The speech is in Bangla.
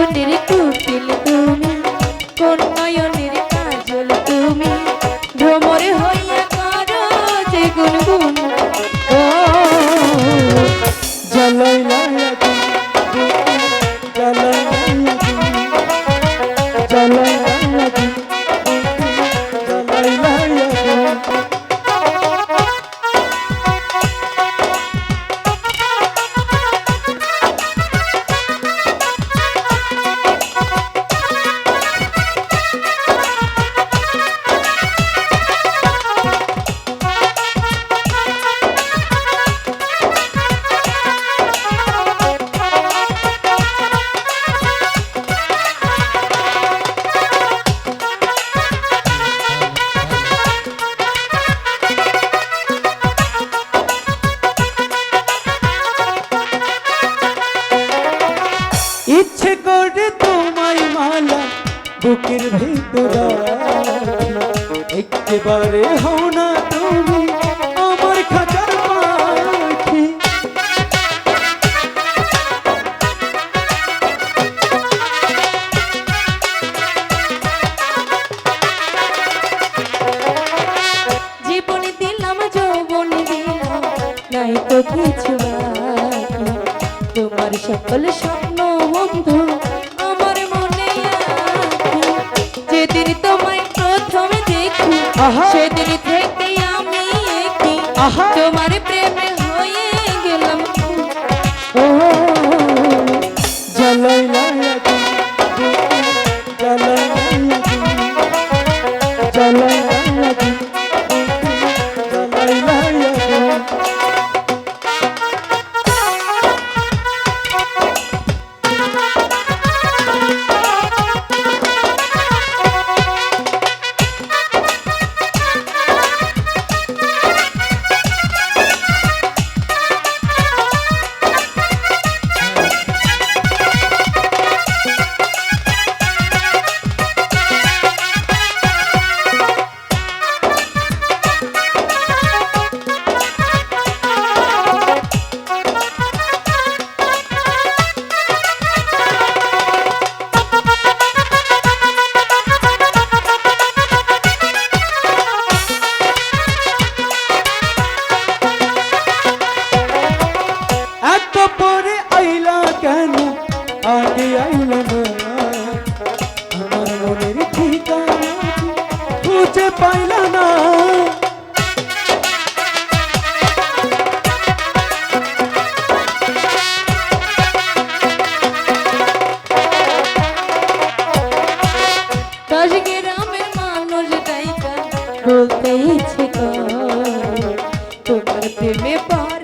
আগুনের কুকিল তুমি। কোন নয়নের বুকের ভিতর একেবারে হও না তুমি আমার খাঁচার পাখি। জীবন দিলাম, যৌবন দিলাম, নাই তো কিছু তোমার সকল স্বপ্ন বন্ধু যেদিন তোমায় প্রথম দেখি। সেদিন থেকে আমি একই। তোমার পাইলা না। দশ গ্রামের মানুষ ডাইকা বলতে ইচ্ছে তোমার প্রেমে পার